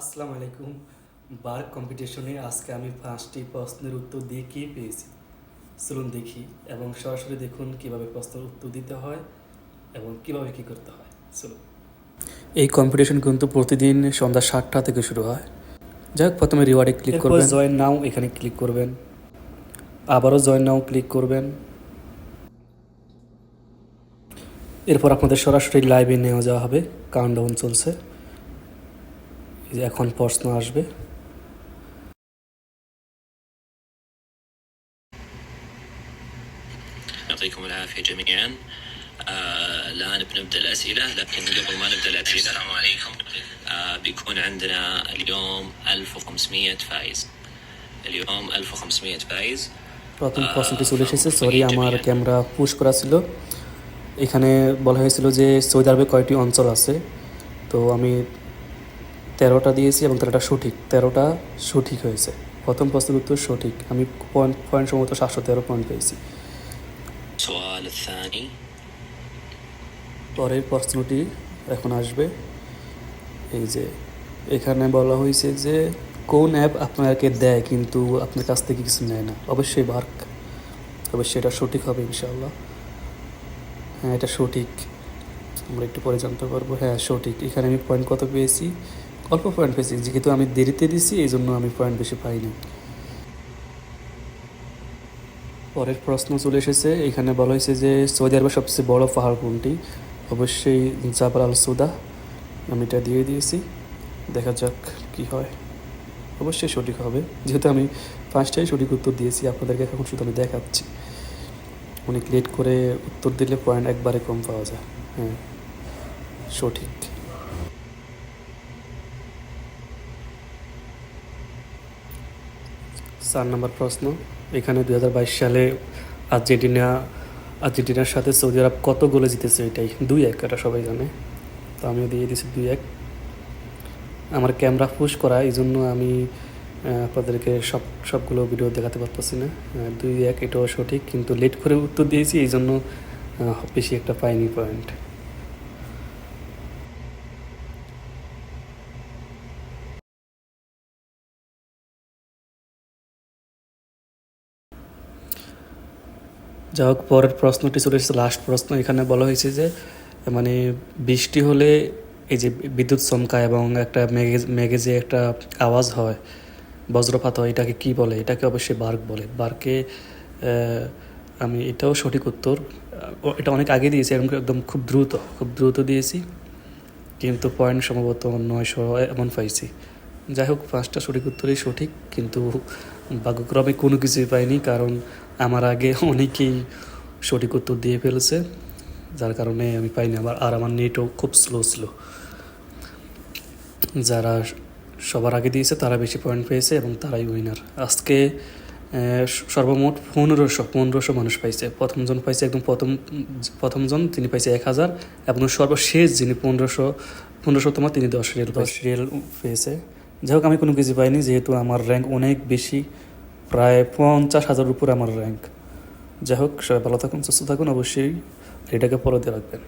আসসালামু আলাইকুম। বার কম্পিটিশনে আজকে আমি পাঁচটি প্রশ্নের উত্তর দিয়ে কি পেয়েছি? চলুন দেখি এবং সরাসরি দেখুন কীভাবে প্রশ্নের উত্তর দিতে হয় এবং কীভাবে কি করতে হয়। চলুন। এই কম্পিটিশন কিন্তু প্রতিদিন সন্ধ্যা সাতটা থেকে শুরু হয়। যাই হোক প্রথমে রিওয়ার্ডে ক্লিক করবেন। জয়েন নাও এখানে ক্লিক করবেন। আবারও জয়েন নাও ক্লিক করবেন। এরপর আপনাদের সরাসরি লাইভে নেওয়া যাওয়া হবে। কাউন্টডাউন চলছে। এই যে এখন প্রশ্ন আসবে يعطيكم العافية جميعا آه الآن بنبدأ الأسئلة لكن قبل ما نبدأ الأسئلة السلام عليكم آه بيكون عندنا اليوم 1500 فايز اليوم 1500 فايز প্রথম প্রশ্নটি চলে এসেছে সরি আমার ক্যামেরা পুশ করা ছিল এখানে বলা হয়েছিল যে সৌদি আরবে কয়টি অঞ্চল আছে তো আমি তেরোটা দিয়েছি এবং তেরোটা সঠিক তেরোটা সঠিক হয়েছে। প্রথম প্রশ্নের উত্তর সঠিক। আমি পয়েন্ট পয়েন্ট সম্ভবত সাতশো তেরো পয়েন্ট পেয়েছি। পরের প্রশ্নটি এখন আসবে। এই যে এখানে বলা হয়েছে যে কোন অ্যাপ আপনাকে দেয় কিন্তু আপনার কাছ থেকে কিছু নেয় না? অবশ্যই বার্ক অবশ্যই এটা সঠিক হবে ইনশাল্লাহ হ্যাঁ এটা সঠিক। আমরা একটু পরে জানতে পারব। হ্যাঁ সঠিক। এখানে আমি পয়েন্ট কত পেয়েছি? অল্প পয়েন্ট পেয়েছি, যেহেতু আমি দেরিতে দিছি, এই জন্য আমি পয়েন্ট বেশি পাইনি। পরের প্রশ্ন চলে এসেছে, এখানে বলা হয়েছে যে সৌদি আরবের সবচেয়ে বড় পাহাড় কোনটি? অবশ্যই জাবাল আল সুদা আমি এটা দিয়ে দিয়েছি। দেখা যাক কি হয়। অবশ্যই সঠিক হবে। যেহেতু আমি পাঁচটাই সঠিক উত্তর দিয়েছি, আপনাদেরকে এখন শুধু আমি দেখাচ্ছি। অনেক লেট করে উত্তর দিলে পয়েন্ট একবারে কম পাওয়া যায়। হ্যাঁ সঠিক। চার নম্বর প্রশ্ন। এখানে দু হাজার বাইশ সালে আর্জেন্টিনা, আর্জেন্টিনার সাথে সৌদি আরব কত গোলে জিতেছে এটাই? দুই এক, এটা সবাই জানে। তো আমিও দিয়ে দিয়েছি দুই এক। আমার ক্যামেরা পুশ করা এই জন্য আমি আপনাদেরকে সব, সবগুলো ভিডিও দেখাতে পারতেছি না। দুই এক, এটাও সঠিক, কিন্তু লেট করে উত্তর দিয়েছি এই জন্য বেশি একটা পাইনি পয়েন্ট যা হোক, পরের প্রশ্নটি চলে এসেছে লাস্ট প্রশ্ন। এখানে বলা হয়েছে যে মানে বৃষ্টি হলে এই যে বিদ্যুৎ চমকায় এবং একটা মেঘে মেঘে যে একটা আওয়াজ হয়, বজ্রপাত হয়, এটাকে কি বলে? এটাকে অবশ্যই বার্ক বলে। বার্কে আমি এটাও সঠিক উত্তর এটা অনেক আগে দিয়েছি একদম খুব দ্রুত খুব দ্রুত দিয়েছি, কিন্তু পয়েন্ট সম্ভবত নয়শো এমন পাইছি। যাই হোক পাঁচটা সঠিক উত্তরই সঠিক কিন্তু ভাগ্যক্রমে কোনো কিছুই পাইনি কারণ আমার আগে অনেকেই সঠিক উত্তর দিয়ে ফেলেছে। যার কারণে আমি পাইনি আবার আর আমার নেটও খুব স্লো ছিল। যারা সবার আগে দিয়েছে তারা বেশি পয়েন্ট পেয়েছে এবং তারাই উইনার আজকে সর্বমোট পনেরোশো পনেরোশো মানুষ পাইছে। প্রথমজন পাইছে একদম প্রথম প্রথমজন তিনি পাইছে এক হাজার এবং সর্বশেষ যিনি পনেরোশো পনেরোশো তোমার তিনি দশ রিয়েল দশ রিয়েল পেয়েছে। যাই হোক আমি কোনো কিছু পাইনি, যেহেতু আমার র্যাঙ্ক অনেক বেশি, প্রায় পঞ্চাশ হাজার উপর আমার র্যাঙ্ক যাই হোক সবাই ভালো থাকুন, সুস্থ থাকুন, অবশ্যই এটাকে ফলো দিয়ে রাখবেন।